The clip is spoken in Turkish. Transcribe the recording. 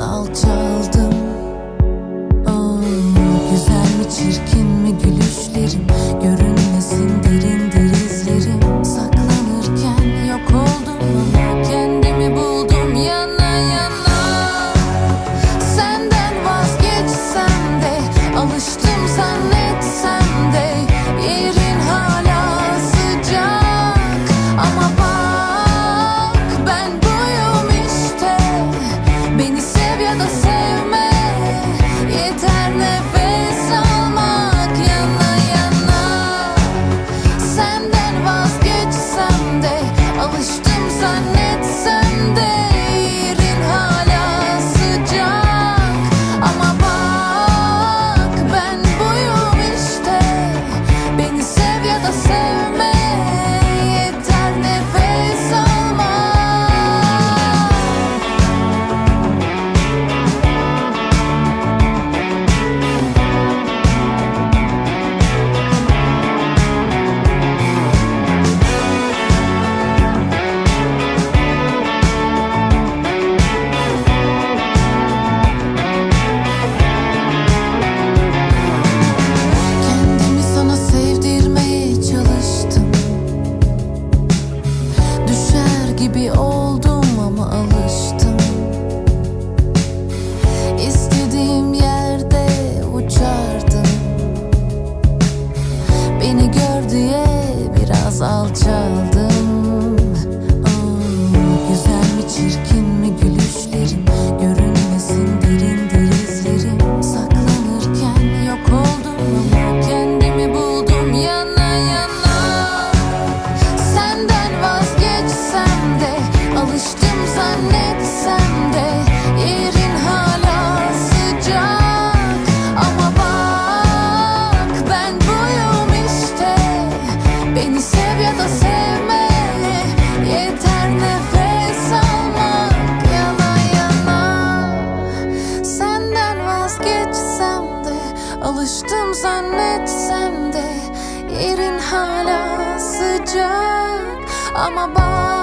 masal oh, ah, Güzel mi çirkin mi gülüşlerim görünmesin remember Alıştım zannetsem de yerin hala sıcak. Ama bazen